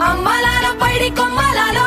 అమ్మలాల పైడి కొమ్మలలో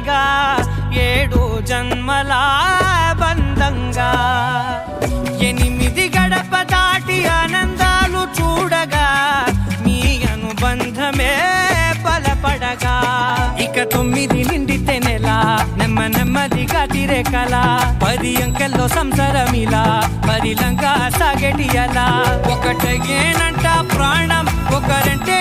సాక్షిగా ఏడు జన్మల బంధంగా. ఎనిమిది గడప దాటి ఆనందాలు చూడగా మీ అనుబంధమే బలపడగా. ఇక తొమ్మిది నిండితే నెల నెమ్మ నెమ్మదిగా తిరే కళ పది అంకెల్లో సంసారమిలా పరిలంగా సాగటి అలా ఒకటేనంట ప్రాణం ఒకరంటే